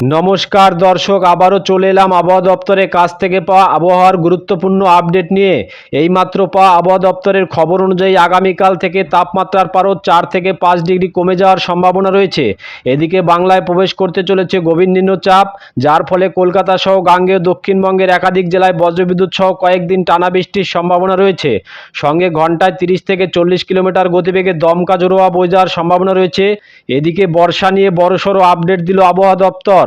নমস্কার দর্শক, আবারও চলে এলাম আবহাওয়া দপ্তরের কাছ থেকে পাওয়া আবহাওয়ার গুরুত্বপূর্ণ আপডেট নিয়ে। এইমাত্র পাওয়া আবহাওয়া দপ্তরের খবর অনুযায়ী আগামীকাল থেকে তাপমাত্রার পারও চার থেকে পাঁচ ডিগ্রি কমে যাওয়ার সম্ভাবনা রয়েছে। এদিকে বাংলায় প্রবেশ করতে চলেছে গভীর নিম্নচাপ, যার ফলে কলকাতা সহ গাঙ্গেয় দক্ষিণবঙ্গের একাধিক জেলায় বজ্রবিদ্যুৎ সহ কয়েকদিন টানা বৃষ্টির সম্ভাবনা রয়েছে। সঙ্গে ঘন্টায় তিরিশ থেকে চল্লিশ কিলোমিটার গতিবেগে দমকা জোরোয়া বয়ে যাওয়ার সম্ভাবনা রয়েছে। এদিকে বর্ষা নিয়ে বড়সড় আপডেট দিল আবহাওয়া দপ্তর।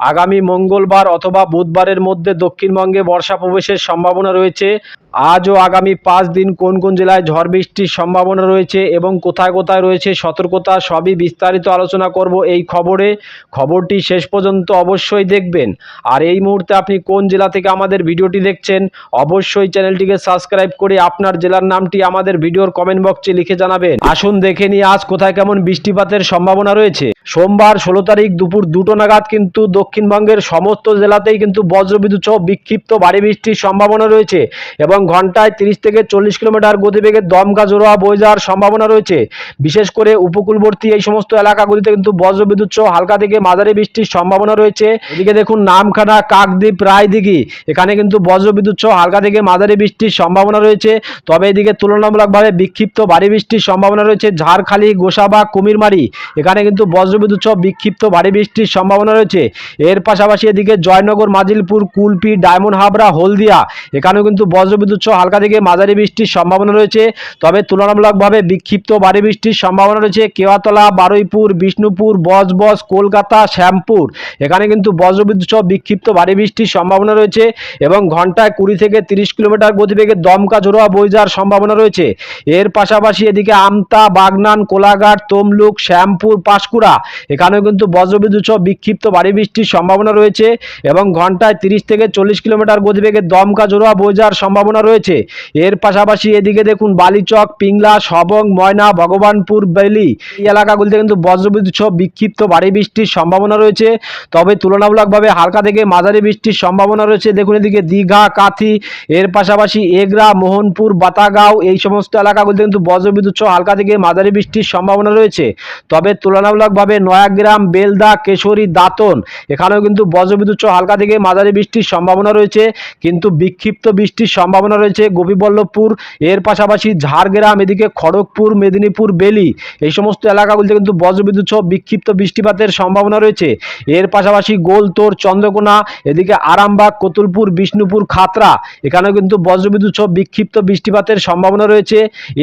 আগামী মঙ্গলবার অথবা বুধবারের মধ্যে দক্ষিণবঙ্গে বর্ষা প্রবেশের সম্ভাবনা রয়েছে। আজ ও আগামী পাঁচ দিন কোন কোন জেলায় ঝড় বৃষ্টির সম্ভাবনা রয়েছে এবং কোথায় কোথায় রয়েছে সতর্কতা সবই বিস্তারিত আলোচনা করব এই খবরে। খবরটি শেষ পর্যন্ত অবশ্যই দেখবেন। আর এই মুহূর্তে আপনি কোন জেলা থেকে আমাদের ভিডিওটি দেখছেন, অবশ্যই চ্যানেলটিকে সাবস্ক্রাইব করে আপনার জেলার নামটি আমাদের ভিডিওর কমেন্ট বক্সে লিখে জানাবেন। আসুন দেখে নিই আজ কোথায় কেমন বৃষ্টিপাতের সম্ভাবনা রয়েছে। সোমবার ষোলো তারিখ দুপুর দুটো নাগাদ কিন্তু দক্ষিণবঙ্গের সমস্ত জেলাতেই কিন্তু বজ্রবিদ্যুৎ সহ বিক্ষিপ্ত ভারী বৃষ্টির সম্ভাবনা রয়েছে এবং ঘন্টায় তিরিশ থেকে চল্লিশ কিলোমিটার গতিবেগে দমকা জোড়া বয়ে যাওয়ার সম্ভাবনা রয়েছে। বিশেষ করে উপকূলবর্তী এই সমস্ত এলাকাগুলিতে কিন্তু বজ্রবিদ্যুৎ সহ হালকা থেকে মাঝারি বৃষ্টির সম্ভাবনা রয়েছে। এদিকে দেখুন, নামখানা, কাকদ্বীপ, রায়দিঘি, এখানে কিন্তু বজ্রবিদ্যুৎ সহ হালকা থেকে মাঝারি বৃষ্টির সম্ভাবনা রয়েছে। তবে এদিকে তুলনামূলকভাবে বিক্ষিপ্ত ভারী বৃষ্টির সম্ভাবনা রয়েছে। ঝাড়খালি, গোসাবা, কুমিরমারি, এখানে কিন্তু বজ্রবিদ্যুৎ সহ বিক্ষিপ্ত ভারী বৃষ্টির সম্ভাবনা রয়েছে। এর পাশাপাশি এদিকে জয়নগর, মাজিলপুর, কুলপি, ডায়মন্ড হাবড়া, হলদিয়া, এখানেও কিন্তু বজ্রবিদ্যুৎ সহ হালকা থেকে মাঝারি বৃষ্টির সম্ভাবনা রয়েছে। তবে তুলনামূলকভাবে বিক্ষিপ্ত ভারী বৃষ্টির সম্ভাবনা রয়েছে কেওয়াতলা, বারুইপুর, বিষ্ণুপুর বজবজ কলকাতা, শ্যামপুর। এখানে কিন্তু বজ্রবিদ্যুৎ সহ বিক্ষিপ্ত ভারী বৃষ্টির সম্ভাবনা রয়েছে এবং ঘন্টায় কুড়ি থেকে তিরিশ কিলোমিটার গতিবেগে দমকা জোড়া বয়ে যাওয়ার সম্ভাবনা রয়েছে। এর পাশাপাশি এদিকে আমতা, বাগনান, কোলাঘাট, তমলুক, শ্যামপুর, পাঁশকুড়া, এখানেও কিন্তু বজ্রবিদ্যুৎ সহ বিক্ষিপ্ত ভারী বৃষ্টির সম্ভাবনা রয়েছে এবং ঘন্টায় তিরিশ থেকে চল্লিশ কিলোমিটার গতিবেগে দমকা জোড়া যাওয়ার সম্ভাবনা রয়েছে। এর পাশাপাশি এদিকে দেখুন বালিচক, পিংলা, সবং, ময়না, ভগবানপুর বেলি এই এলাকাগুলিতে কিন্তু বজ্রবিদ্যুৎ সহ বিক্ষিপ্ত ভারী বৃষ্টির সম্ভাবনা রয়েছে। তবে তুলনামূলকভাবে হালকা থেকে মাঝারি বৃষ্টির সম্ভাবনা রয়েছে। দেখুন এদিকে দীঘা, কাথি, এর পাশাপাশি এগরা, মোহনপুর, বাতাগাঁও এই সমস্ত এলাকাগুলিতে কিন্তু বজ্রবিদ্যুৎ সহ হালকা থেকে মাঝারি বৃষ্টির সম্ভাবনা রয়েছে। তবে তুলনামূলকভাবে নয়াগ্রাম, বেলদা, কেশরী, দাঁতন এখানেও কিন্তু বজ্রবিদ্যুৎ হালকা থেকে মাঝারি বৃষ্টির সম্ভাবনা রয়েছে, কিন্তু বিক্ষিপ্ত বৃষ্টির সম্ভাবনা রয়েছে গোপীবল্লভপুর, এর পাশাপাশি ঝাড়গ্রাম, এদিকে খড়গপুর, মেদিনীপুর, বেলি, এই সমস্ত এলাকাগুলিতে কিন্তু বজ্রবিদ্যুৎ সহ বিক্ষিপ্ত বৃষ্টিপাতের সম্ভাবনা রয়েছে। এর পাশাপাশি গোলতোর, চন্দ্রকোনা, এদিকে আরামবাগ, কতুলপুর, বিষ্ণুপুর, খাতরা, এখানেও কিন্তু বজ্রবিদ্যুৎ সহ বিক্ষিপ্ত বৃষ্টিপাতের সম্ভাবনা রয়েছে।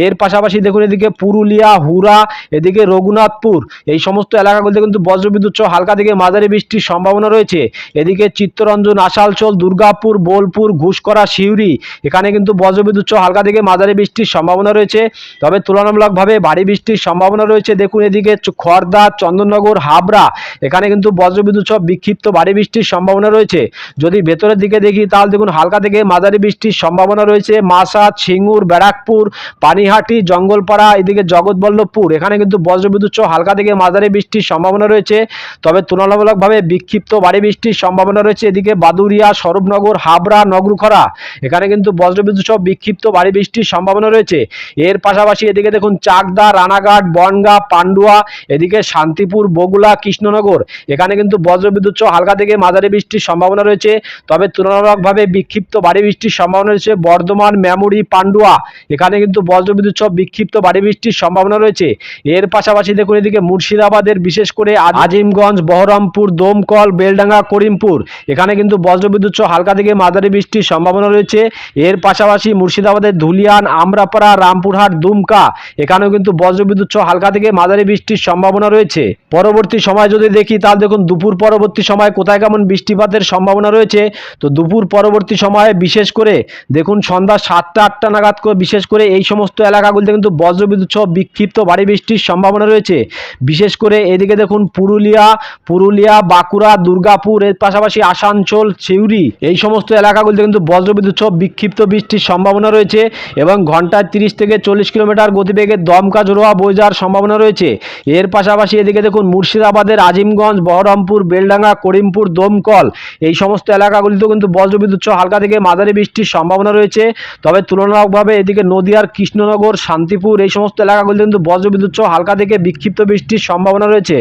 এর পাশাপাশি দেখুন এদিকে পুরুলিয়া হুরা এদিকে রঘুনাথপুর, এই সমস্ত এলাকাগুলিতে কিন্তু বজ্রবিদ্যুৎ সহ হালকা থেকে মাঝারি বৃষ্টির সম্ভাবনা রয়েছে। এদিকে চিত্তরঞ্জন, আসালচল, দুর্গাপুর, বোলপুর ঘুষকরা শিউরি এখানে কিন্তু বজ্রবিদ্যুৎ হালকা থেকে মাঝারি বৃষ্টির সম্ভাবনা রয়েছে। তবে তুলনামূলকভাবে ভারী বৃষ্টির সম্ভাবনা রয়েছে। দেখুন এদিকে খড়দা চন্দননগর, হাবড়া, এখানে কিন্তু বজ্রবিদ্যুৎ সহ বিক্ষিপ্ত ভারী বৃষ্টির সম্ভাবনা রয়েছে। যদি ভেতরের দিকে দেখি, তাহলে দেখুন হালকা থেকে মাঝারি বৃষ্টির সম্ভাবনা রয়েছে। মাসা সিঙ্গুর, ব্যারাকপুর, পানিহাটি, জঙ্গলপাড়া, এদিকে জগৎবল্লভপুর, এখানে কিন্তু বজ্রবিদ্যুৎ সহ হালকা থেকে মাঝারি বৃষ্টির সম্ভাবনা রয়েছে। তবে তুলনামূলকভাবে বিক্ষিপ্ত ভারী বৃষ্টির সম্ভাবনা রয়েছে। এদিকে বাদুরিয়া স্বরূপনগর, হাবড়া, নগরখরা এখানে কিন্তু বজ্রবিদ্যুৎ সহ বিক্ষিপ্ত ভারী বৃষ্টির সম্ভাবনা রয়েছে। এর পাশাপাশি এদিকে দেখুন চাকদা, রানাঘাট, বনগা, পান্ডুয়া, এদিকে শান্তিপুর বগুলা কৃষ্ণনগর এখানে কিন্তু বজ্রবিদ্যুৎ সহ হালকা থেকে মাঝারি বৃষ্টির সম্ভাবনা রয়েছে। তবে তুলনামূলকভাবে বিক্ষিপ্ত ভারী বৃষ্টির সম্ভাবনা রয়েছে। বর্ধমান মেমুরি পান্ডুয়া এখানে কিন্তু বজ্রবিদ্যুৎ সহ বিক্ষিপ্ত ভারী বৃষ্টির সম্ভাবনা রয়েছে। এর পাশাপাশি দেখুন এদিকে মুর্শিদাবাদের বিশেষ করে আজিমগঞ্জ, বহরমপুর, দমকল বেলডাঙ্গা, করিমপুর। এখানে কিন্তু বজ্রবিদ্যুৎ সহ হালকা থেকে মাঝারি বৃষ্টির সম্ভাবনা রয়েছে। এর পাশাপাশি মুর্শিদাবাদের ধুলিয়ান, আমরাপাড়া, রামপুরহাট, দুমকা, এখানেও কিন্তু বজ্রবিদ্যুৎ সহ হালকা থেকে মাঝারি বৃষ্টির সম্ভাবনা রয়েছে। পরবর্তী সময় যদি দেখি, তাহলে দেখুন, দুপুর পরবর্তী সময় কোথায় কেমন বৃষ্টিপাতের সম্ভাবনা রয়েছে। তো দুপুর পরবর্তী সময়ে বিশেষ করে দেখুন, সন্ধ্যা সাতটা, আটটা নাগাদ করে বিশেষ করে এই সমস্ত এলাকাগুলিতে কিন্তু বজ্রবিদ্যুৎ সহ বিক্ষিপ্ত ভারী বৃষ্টির সম্ভাবনা রয়েছে। বিশেষ করে এদিকে দেখুন, পুরুলিয়া পুরুলিয়া, বাঁকুড়া দুর্গাপুর, এর পাশাপাশি আসানসোল, সিউড়ি এই সমস্ত এলাকাগুলিতে কিন্তু বজ্রবিদ্যুৎ সহ বিক্ষিপ্ত বৃষ্টির সম্ভাবনা রয়েছে এবং ঘন্টায় তিরিশ থেকে চল্লিশ কিলোমিটার গতিবেগে দমকা জোড়োয়া বয়ে যাওয়ার সম্ভাবনা রয়েছে। এর পাশাপাশি এদিকে দেখুন মুর্শিদাবাদের আজিমগঞ্জ, বহরমপুর, বেলডাঙ্গা, করিমপুর, দমকল এই সমস্ত এলাকাগুলিতেও কিন্তু বজ্রবিদ্যুৎ সহ হালকা থেকে মাঝারি বৃষ্টির সম্ভাবনা রয়েছে। তবে তুলনামূলকভাবে এদিকে নদিয়ার কৃষ্ণনগর, শান্তিপুর এই সমস্ত এলাকাগুলিতে কিন্তু বজ্রবিদ্যুৎ সহ হালকা থেকে বিক্ষিপ্ত বৃষ্টির সম্ভাবনা রয়েছে।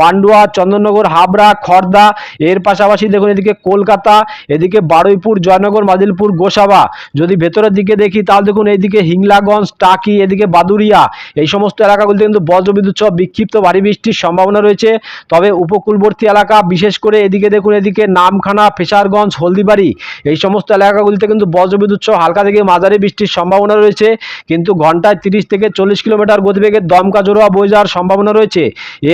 পান্ডুয়া, চন্দননগর, হাবড়া খড়দা চাকদা এর পাশাপাশি দেখুন এদিকে কলকাতা, এদিকে বারুইপুর, জয়নগর, মাদিলপুর, গোসাবা। যদি ভেতরের দিকে দেখি তাহলে দেখুন এইদিকে হিংলাগঞ্জ, টাকি, এদিকে বাদুরিয়া এই সমস্ত এলাকাগুলিতে কিন্তু বজ্রবিদ্যুৎ সহ বিক্ষিপ্ত ভারী বৃষ্টির সম্ভাবনা রয়েছে। তবে উপকূলবর্তী এলাকা, বিশেষ করে এদিকে দেখুন এদিকে নামখানা, ফেসারগঞ্জ, হলদিবাড়ি। এই সমস্ত এলাকাগুলিতে কিন্তু বজ্রবিদ্যুৎ সহ হালকা থেকে মাঝারি বৃষ্টির সম্ভাবনা রয়েছে। কিন্তু ঘন্টায় তিরিশ থেকে চল্লিশ কিলোমিটার গতিবেগে দমকা জোড়া বয়ে যাওয়ার সম্ভাবনা রয়েছে।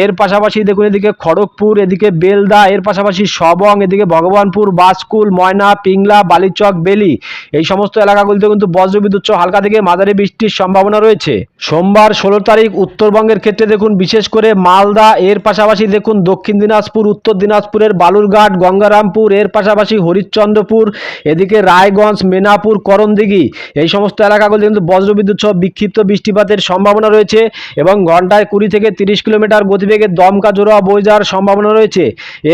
এর পাশাপাশি দেখুন এদিকে খড়গপুর, এদিকে বেলদা এর পাশাপাশি সবং, এদিকে ভগবানপুর, বাসকুল, ময়না, পিংলা, বালিচক, বেলি, এই সমস্ত এলাকাগুলিতে কিন্তু বজ্রবিদ্যুৎ হালকা থেকে মাঝারি বৃষ্টির সম্ভাবনা রয়েছে। সোমবার ষোলো তারিখ উত্তরবঙ্গের ক্ষেত্রে দেখুন, বিশেষ করে মালদা, এর পাশাপাশি দেখুন দক্ষিণ দিনাজপুর, উত্তর দিনাজপুরের বালুরঘাট, গঙ্গারামপুর, এর পাশাপাশি হরিশ্চন্দ্রপুর, এদিকে রায়গঞ্জ, মেনাপুর, করণদিঘি, এই সমস্ত এলাকাগুলি কিন্তু বজ্রবিদ্যুৎ সহ বিক্ষিপ্ত বৃষ্টিপাতের সম্ভাবনা রয়েছে এবং ঘন্টায় কুড়ি থেকে তিরিশ কিলোমিটার গতিবেগে দমকা জোড়া বয়ে যাওয়ার সম্ভাবনা রয়েছে।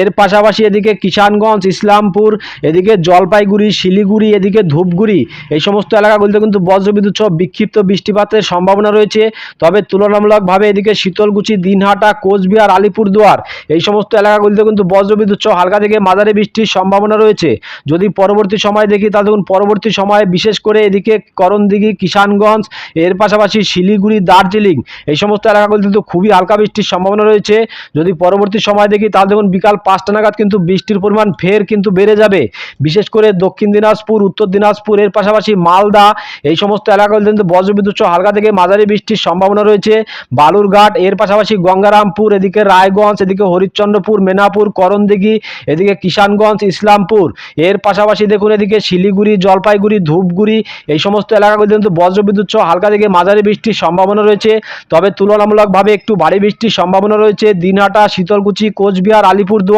এর পাশাপাশি এদিকে কিষানগঞ্জ, ইসলামপুর, এদিকে জলপাইগুড়ি, শিলিগুড়ি, এদিকে ধূপগুড়ি, এই সমস্ত এলাকাগুলিতে কিন্তু বজ্রবিদ্যুৎ সহ বিক্ষিপ্ত বৃষ্টিপাতের সম্ভাবনা রয়েছে। তবে তুলনামূলকভাবে এদিকে শীতলকুচি, দিনহাটা, কোচবিহার, আলিপুরদুয়ার, এই সমস্ত এলাকাগুলিতে কিন্তু বজ্রবিদ্যুৎ সহ হালকা থেকে মাঝারি বৃষ্টির সম্ভাবনা রয়েছে। যদি পরবর্তী সময় দেখি, তাহলে দেখুন, পরবর্তী সময়ে বিশেষ করে এদিকে করণদিঘি, কিষানগঞ্জ, এর পাশাপাশি শিলিগুড়ি, দার্জিলিং, এই সমস্ত এলাকাগুলিতে কিন্তু খুবই হালকা বৃষ্টির সম্ভাবনা রয়েছে। যদি পরবর্তী সময় দেখি, তাহলে দেখুন, বিকাল পাঁচটা নাগাদ কিন্তু বৃষ্টির পরিমাণ ফের কিন্তু বেড়ে যাবে। বিশেষ করে দক্ষিণ দিনাজপুর, উত্তর দিনাজপুর, এর পাশাপাশি মালদা, এই সমস্ত এলাকাগুলো কিন্তু বজ্রবিদ্যুৎ সহ হালকা থেকে মাঝারি বৃষ্টির সম্ভাবনা রয়েছে। বালুরঘাট, এর পাশাপাশি গঙ্গারামপুর, এদিকে রায়গঞ্জ, এদিকে হরিশ্চন্দ্রপুর, মেনাপুর, করণদিঘি, এদিকে কিষানগঞ্জ, ইসলামপুর, এর পাশাপাশি দেখুন এদিকে শিলিগুড়ি, জলপাইগুড়ি, ধূপগুড়ি, এই সমস্ত এলাকাগুলিতে কিন্তু বজ্রবিদ্যুৎ সহ হালকা থেকে মাঝারি বৃষ্টির সম্ভাবনা রয়েছে। তবে তুলনামূলকভাবে একটু ভারী বৃষ্টির সম্ভাবনা রয়েছে। দিনহাটা, শীতলকুচি, কোচবিহার, আলিপুরদুয়ার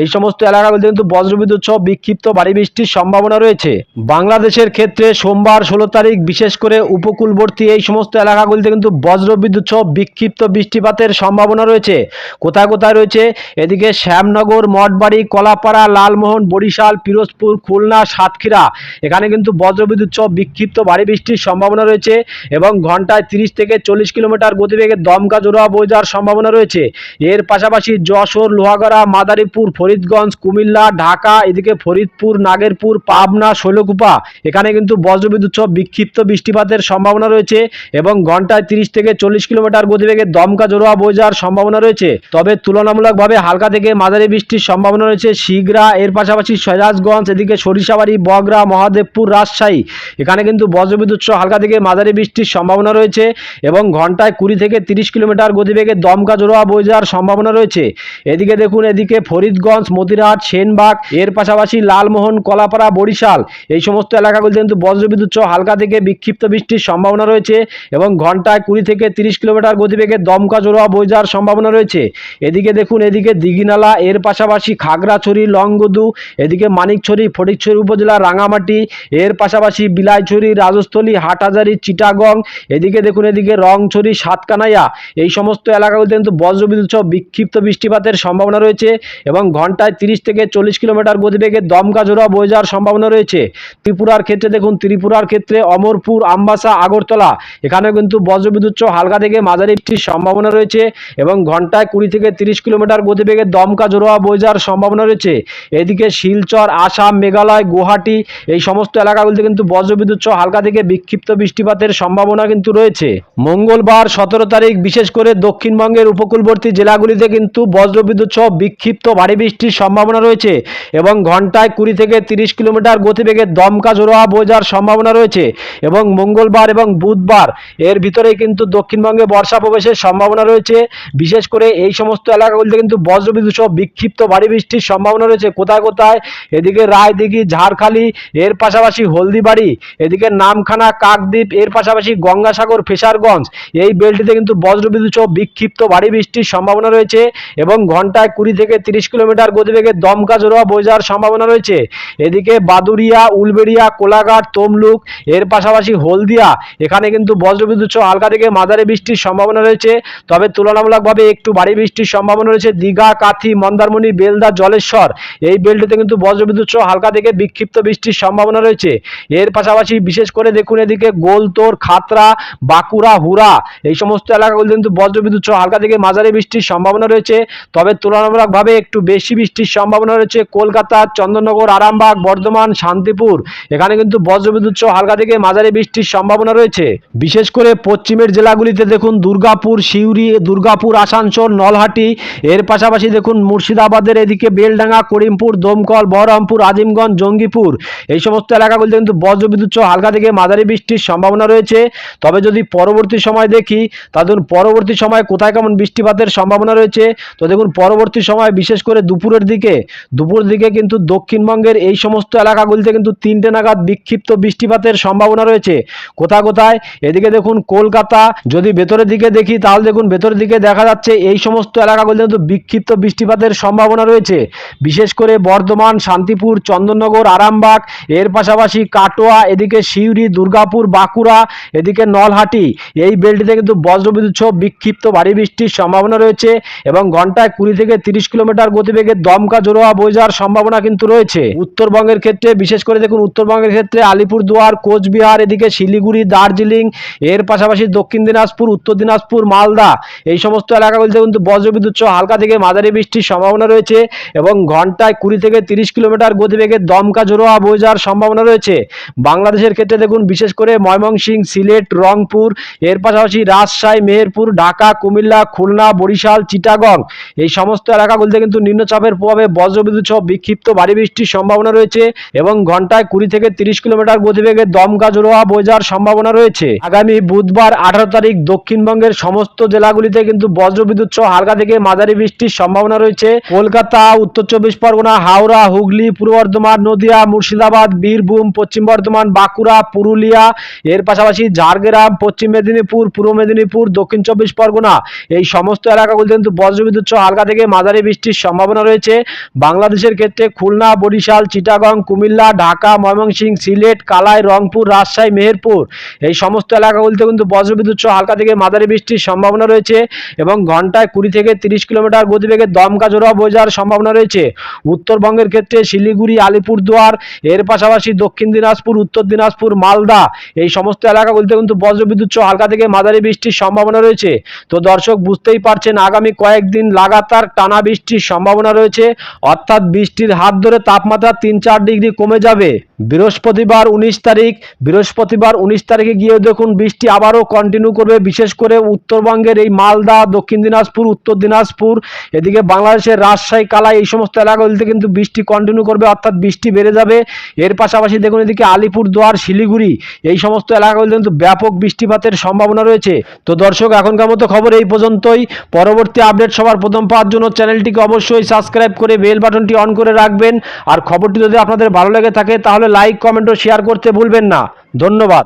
এই সমস্ত এলাকাগুলিতে কিন্তু বজ্রবিদ্যুৎ সহ বিক্ষিপ্ত ভারী বৃষ্টির সম্ভাবনা রয়েছে। বাংলাদেশের ক্ষেত্রে সোমবার ষোলো তারিখ বিশেষ করে উপকূলবর্তী এই সমস্ত এলাকাগুলিতে কিন্তু বজ্রবিদ্যুৎ সহ বিক্ষিপ্ত বৃষ্টিপাতের সম্ভাবনা রয়েছে। কোথায় কোথায় রয়েছে? এদিকে শ্যামনগর, মঠবাড়ি, কলাপাড়া, লালমোহন, বরিশাল, পিরোজপুর, খুলনা, সাতক্ষীরা, এখানে কিন্তু বজ্রবিদ্যুৎ সহ বিক্ষিপ্ত ভারী বৃষ্টির সম্ভাবনা রয়েছে এবং ঘন্টায় তিরিশ থেকে চল্লিশ কিলোমিটার গতিবেগে দমকা জোড়া বয়ে যাওয়ার সম্ভাবনা রয়েছে। এর পাশাপাশি যশোর, লোহাগড়া মাদারীপুর, ফরিদগঞ্জ, কুমিল্লা, ঢাকা, এদিকে ফরিদপুর, নাগেরপুর, পাবনা, শৈলকুপা। এখানে কিন্তু বজ্রবিদ্যুৎ সহ বিক্ষিপ্ত বৃষ্টিপাতের সম্ভাবনা রয়েছে এবং ঘন্টায় তিরিশ থেকে চল্লিশ কিলোমিটার গতিবেগে দমকা জোড়া বয়ে যাওয়ার সম্ভাবনা রয়েছে। তবে তুলনামূলকভাবে হালকা থেকে মাঝারি বৃষ্টির সম্ভাবনা রয়েছে শিগরা, এর পাশাপাশি সৈরাজগঞ্জ, এদিকে সরিষাবাড়ি বগরা মহাদেবপুর, রাজশাহী। এখানে কিন্তু বজ্রবিদ্যুৎ সহ হালকা থেকে মাঝারি বৃষ্টির সম্ভাবনা রয়েছে এবং ঘন্টায় কুড়ি থেকে তিরিশ কিলোমিটার গতিবেগে দমকা জোড়া বয়ে যাওয়ার সম্ভাবনা রয়েছে। এদিকে দেখুন, এদিকে ফরিদগঞ্জ, মতিরহাট, সেনবাগ, এর পাশাপাশি লালমোহন, কলাপাড়া, বরিশাল। এই সমস্ত এলাকাগুলিতে কিন্তু বজ্রবিদ্যুৎ সহ হালকা থেকে বিক্ষিপ্ত বৃষ্টির সম্ভাবনা রয়েছে এবং ঘন্টায় কুড়ি থেকে তিরিশ কিলোমিটার গতিবেগে দমকা জোড়া বয়ে যাওয়ার সম্ভাবনা রয়েছে। এদিকে দেখুন, এদিকে দিঘিনালা, এর পাশাপাশি খাগড়াছড়ি, লংগদু, এদিকে মানিকছড়ি, ফটিকছড়ি উপজেলা রাঙামাটি, এর পাশাপাশি বিলাইছড়ি, রাজস্থলী, হাটহাজারি, চিটাগং, এদিকে দেখুন, এদিকে রংছড়ি, সাতকানাইয়া। এই সমস্ত এলাকাগুলিতে কিন্তু বজ্রবিদ্যুৎ সহ বিক্ষিপ্ত বৃষ্টিপাতের সম্ভাবনা রয়েছে। এবং ঘন্টায় তিরিশ থেকে চল্লিশ কিলোমিটার গতিবেগে দমকা জোড়া বয়ে যাওয়ার সম্ভাবনা রয়েছে। ত্রিপুরার ক্ষেত্রে দেখুন, ত্রিপুরার ক্ষেত্রে অমরপুর, আমবাসা, আগরতলা এখানে কিন্তু বজ্রবিদ্যুৎ হালকা থেকে মাঝারি বৃষ্টির সম্ভাবনা রয়েছে এবং ঘন্টায় কুড়ি থেকে তিরিশ কিলোমিটার গতিবেগে দমকা জোড়া বয়ে যাওয়ার সম্ভাবনা রয়েছে। এদিকে শিলচর, আসাম, মেঘালয়, গুয়াহাটি এই সমস্ত এলাকাগুলিতে কিন্তু বজ্রবিদ্যুৎ হালকা থেকে বিক্ষিপ্ত বৃষ্টিপাতের সম্ভাবনা কিন্তু রয়েছে। মঙ্গলবার সতেরো তারিখ, বিশেষ করে দক্ষিণবঙ্গের উপকূলবর্তী জেলাগুলিতে কিন্তু বজ্রবিদ্যুৎ সহ বিক্ষিপ্ত ভারী বৃষ্টির সম্ভাবনা রয়েছে এবং ঘন্টায় কুড়ি থেকে তিরিশ কিলোমিটার গতিবেগে দমকা জোড়া বোঝার সম্ভাবনা রয়েছে এবং মঙ্গলবার এবং বুধবার এর ভিতরে কিন্তু দক্ষিণবঙ্গে বর্ষা প্রবেশের সম্ভাবনা রয়েছে। বিশেষ করে এই সমস্ত এলাকাগুলিতে কিন্তু বজ্রবিদ্যুৎ সহ বিক্ষিপ্ত ভারী বৃষ্টির সম্ভাবনা রয়েছে। কোথায় কোথায়? এদিকে রায়দিঘি, ঝাড়খালি, এর পাশাপাশি হলদিবাড়ি, এদিকে নামখানা, কাকদ্বীপ, এর পাশাপাশি গঙ্গাসাগর, ফেসারগঞ্জ, এই বেল্টিতে কিন্তু বজ্রবিদ্যুৎ সহ বিক্ষিপ্ত ভারী বৃষ্টির সম্ভাবনা রয়েছে এবং ঘন্টায় কুড়ি থেকে তিরিশ কিলোমিটার গতিবেগে দমকা জোড়া বয়ে যাওয়ার সম্ভাবনা রয়েছে। এদিকে বাদুরিয়া উলবেড়িয়া, কোলাঘাট, তমলুক, এর পাশাপাশি হলদিয়া, এখানে কিন্তু বজ্রবিদ্যুৎ সহ হালকা থেকে মাঝারি বৃষ্টির সম্ভাবনা রয়েছে। তবে তুলনামূলকভাবে একটু ভারী বৃষ্টির সম্ভাবনা রয়েছে। দীঘা, কাথি, মন্দারমণি, বেলদা, জলেশ্বর, এই বেল্টে কিন্তু বজ্রবিদ্যুৎ সহ হালকা থেকে বিক্ষিপ্ত বৃষ্টির সম্ভাবনা রয়েছে। এর পাশাপাশি বিশেষ করে দেখুন এদিকে গোলতোর খাতরা বাঁকুড়া হুরা এই সমস্ত এলাকাগুলো কিন্তু বজ্রবিদ্যুৎ সহ হালকা থেকে মাঝারি বৃষ্টির সম্ভাবনা রয়েছে। তবে তুলনামূলকভাবে একটু বেশি বৃষ্টির সম্ভাবনা রয়েছে কলকাতা, চন্দননগর, আরামবাগ, বর্ধমান, শান্তিপুর। এখানে কিন্তু বজ্রবিদ্যুৎ সহ হালকা থেকে মাঝারি বৃষ্টির সম্ভাবনা রয়েছে। বিশেষ করে পশ্চিমের জেলাগুলিতে দেখুন দুর্গাপুর, সিউড়ি, দুর্গাপুর, আসানসোল, নলহাটি, এর পাশাপাশি দেখুন মুর্শিদাবাদের এদিকে বেলডাঙ্গা, করিমপুর, দমকল, বহরমপুর, আজিমগঞ্জ, জঙ্গিপুর। এই সমস্ত এলাকাগুলিতে কিন্তু বজ্রবিদ্যুৎ সহ হালকা থেকে মাঝারি বৃষ্টির সম্ভাবনা রয়েছে। তবে যদি পরবর্তী সময় দেখি, তা ধরুন পরবর্তী সময় কোথায় কেমন বৃষ্টিপাতের সম্ভাবনা রয়েছে? তো দেখুন পরবর্তী সময় বিশেষ করে দুপুরের দিকে, দুপুর দিকে কিন্তু দক্ষিণবঙ্গের এই সমস্ত এলাকাগুলিতে কিন্তু তিনটে নাগাদ বিক্ষিপ্ত বৃষ্টিপাতের সম্ভাবনা রয়েছে। কোথায় কোথায়? এদিকে দেখুন কলকাতা, যদি ভেতরের দিকে দেখি তাহলে দেখুন ভেতরের দিকে দেখা যাচ্ছে এই সমস্ত এলাকাগুলিতে কিন্তু বিক্ষিপ্ত বৃষ্টিপাতের সম্ভাবনা রয়েছে। বিশেষ করে বর্ধমান, শান্তিপুর, চন্দননগর, আরামবাগ, এর পাশাপাশি কাটোয়া, এদিকে সিউড়ি, দুর্গাপুর, বাঁকুড়া, এদিকে নলহাটি, এই বেল্টিতে কিন্তু বজ্রবিদ্যুৎ সহ বিক্ষিপ্ত ভারী বৃষ্টির সম্ভাবনা রয়েছে এবং ঘন্টায় কুড়ি থেকে তিরিশ কিলোমিটার গতিবেগে দমকা জোরোয়া বয়ে যাওয়ার সম্ভাবনা কিন্তু রয়েছে। উত্তরবঙ্গের ক্ষেত্রে, বিশেষ করে দেখুন, উত্তরবঙ্গের ক্ষেত্রে আলিপুরদুয়ার, কোচবিহার, এদিকে শিলিগুড়ি, দার্জিলিং, এর পাশাপাশি দক্ষিণ দিনাজপুর, উত্তর দিনাজপুর, মালদা, এই সমস্ত এলাকাগুলিতে কিন্তু বজ্রবিদ্যুৎ সহ হালকা থেকে মাঝারি বৃষ্টির সম্ভাবনা রয়েছে এবং ঘন্টায় কুড়ি থেকে তিরিশ কিলোমিটার গতিবেগে দমকা জোরোয়া বয়ে যাওয়ার সম্ভাবনা রয়েছে। বাংলাদেশের ক্ষেত্রে দেখুন, বিশেষ করে ময়মনসিং সিলেট, রংপুর, এর পাশাপাশি রাজশাহী, মেহেরপুর, ঢাকা, কুমিল্লা, খুলনা, বরিশাল, চিটাগং, এই সমস্ত এলাকাগুলিতে কিন্তু নিম্নচাপের প্রভাবে বজ্রবিদ্যুৎ সহ বিক্ষিপ্ত ভারী বৃষ্টির সম্ভাবনা রয়েছে এবং ঘন্টায় কুড়ি থেকে তিরিশ কিলোমিটার গতিবেগে দমকা জোরোয়া যাওয়ার সম্ভাবনা রয়েছে। আগামী বুধবার আঠারো তারিখ দক্ষিণবঙ্গের সমস্ত জেলাগুলিতে কিন্তু বজ্রবিদ্যুৎ সহ হালকা থেকে মাঝারি বৃষ্টির সম্ভাবনা রয়েছে। কলকাতা, উত্তর চব্বিশ পরগনা, হাওড়া, হুগলি, পূর্ব বর্ধমান, নদিয়া, মুর্শিদাবাদ, বীরভূম, পশ্চিম বর্ধমান, বাঁকুড়া, পুরুলিয়া, এর পাশাপাশি ঝাড়গ্রাম, পশ্চিম মেদিনীপুর, পূর্ব মেদিনীপুর, দক্ষিণ চব্বিশ পরগনা। এই সমস্ত এলাকাগুলিতে কিন্তু বজ্রবিদ্যুৎ সহ হালকা থেকে মাঝারি বৃষ্টির সম্ভাবনা রয়েছে। বাংলাদেশের ক্ষেত্রে খুলনা, বরিশাল, চিটাগং, কুমিল্লা, ঢাকা, ময়মনসিংহ, সিলেট, কালাই, রংপুর, রাজশাহী, মেহেরপুর এই সমস্ত এলাকাগুলিতে কিন্তু বজ্রবিদ্যুৎ সহ হালকা থেকে মাঝারি বৃষ্টির সম্ভাবনা রয়েছে এবং ঘন্টায় কুড়ি থেকে তিরিশ কিলোমিটার গতিবেগে দমকা জোড়া বয়ে যাওয়ার সম্ভাবনা রয়েছে। উত্তরবঙ্গের ক্ষেত্রে শিলিগুড়ি, আলিপুরদুয়ার, এর পাশাপাশি দক্ষিণ দিনাজপুর, উত্তর দিনাজপুর, মালদা এই সমস্ত এলাকাগুলিতে কিন্তু বজ্রবিদ্যুৎ সহ হালকা থেকে মাঝারি বৃষ্টির সম্ভাবনা রয়েছে। তো দর্শক, বুঝতেই পারছেন, আগামী কয়েকদিন লাগাতার টানা বৃষ্টির সম্ভাবনা রয়েছে। অর্থাৎ বৃষ্টির হাত ধরে তাপমাত্রা তিন চার ডিগ্রি কমে যাবে। বৃহস্পতিবার উনিশ তারিখ, বৃহস্পতিবার উনিশ তারিখে গিয়ে দেখুন বৃষ্টি আবারও কন্টিনিউ করবে, বিশেষ করে উত্তরবঙ্গের এই মালদা, দক্ষিণ দিনাজপুর, উত্তর দিনাজপুর, এদিকে বাংলাদেশের রাজশাহী, কালাই এই সমস্ত এলাকাগুলিতে কিন্তু বৃষ্টি কন্টিনিউ করবে, অর্থাৎ বৃষ্টি বেড়ে যাবে। এর পাশাপাশি দেখুন এদিকে আলিপুরদুয়ার, শিলিগুড়ি, এই সমস্ত এলাকাগুলিতে কিন্তু ব্যাপক বৃষ্টিপাতের সম্ভাবনা রয়েছে। তো দর্শক, এখনকার মতো খবর এই পর্যন্তই। পরবর্তী আপডেট সবার প্রথম পাওয়ার জন্য চ্যানেলটিকে অবশ্যই সাবস্ক্রাইব করে বেল বাটনটি অন করে রাখবেন। আর খবরটি যদি আপনাদের ভালো লেগে থাকে, তাহলে লাইক কমেন্ট ও শেয়ার করতে ভুলবেন না। ধন্যবাদ।